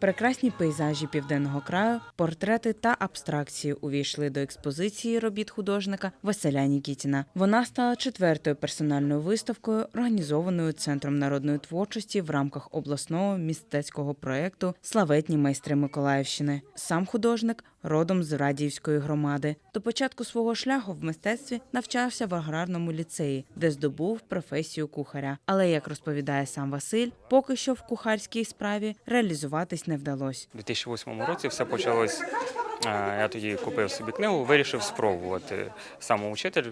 Прекрасні пейзажі південного краю, портрети та абстракції увійшли до експозиції робіт художника Василя Нікітіна. Вона стала четвертою персональною виставкою, організованою Центром народної творчості в рамках обласного містецького проєкту Славетні майстри Миколаївщини. Сам художник родом з Радіївської громади. До початку свого шляху в мистецтві навчався в аграрному ліцеї, де здобув професію кухаря. Але як розповідає сам Василь, поки що в кухарській справі реалізуватись не вдалося. У 2008 році все почалось. е, Я тоді купив собі книгу, вирішив спробувати самоучитель.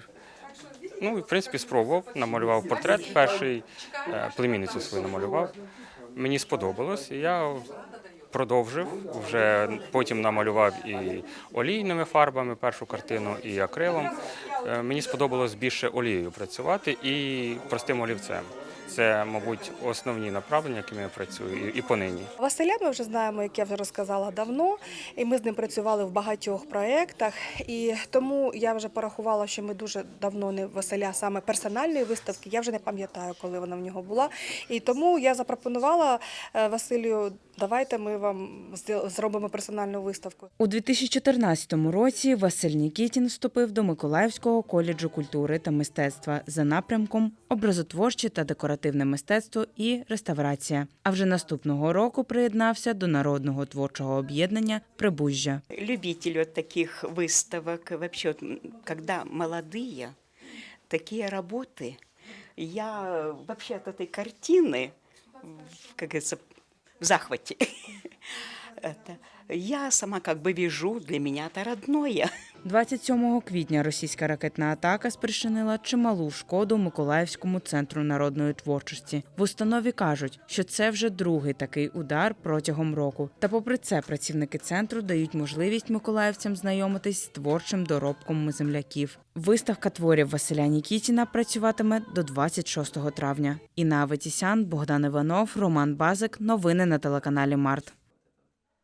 Ну, в принципі, спробував, намалював портрет перший, е, племінницю свою намалював. Мені сподобалось, і я продовжив. Вже потім намалював і олійними фарбами першу картину, і акрилом. Е, Мені сподобалось більше олією працювати і простим олівцем. Це, мабуть, основні направлення, якими я працюю, і- понині. Василя ми вже знаємо, як я вже розказала давно, і ми з ним працювали в багатьох проєктах. І тому я вже порахувала, що ми дуже давно не Василя саме персональної виставки. Я вже не пам'ятаю, коли вона в нього була. І тому я запропонувала е, Василію, давайте ми вам зде- зробимо персональну виставку. У 2014 році Василь Нікітін вступив до Миколаївського коледжу культури та мистецтва за напрямком образотворче та декоративне мистецтво і реставрація. А вже наступного року приєднався до народного творчого об'єднання Прибужжя. любитель вот таких выставок. Вообще, вот, м, когда молодые, такие работы, я э, вообще от этой картины, в- как говорится, в захвате Это, я сама как бы вижу, для меня это родное. 27 квітня російська ракетна атака спричинила чималу шкоду Миколаївському центру народної творчості. В установі кажуть, що це вже другий такий удар протягом року. Та, попри це, працівники центру дають можливість миколаївцям знайомитись з творчим доробком земляків. Виставка творів Василя Нікітіна працюватиме до 26 травня. Інна Аветісян, Богдан Іванов, Роман Базик. Новини на телеканалі Март.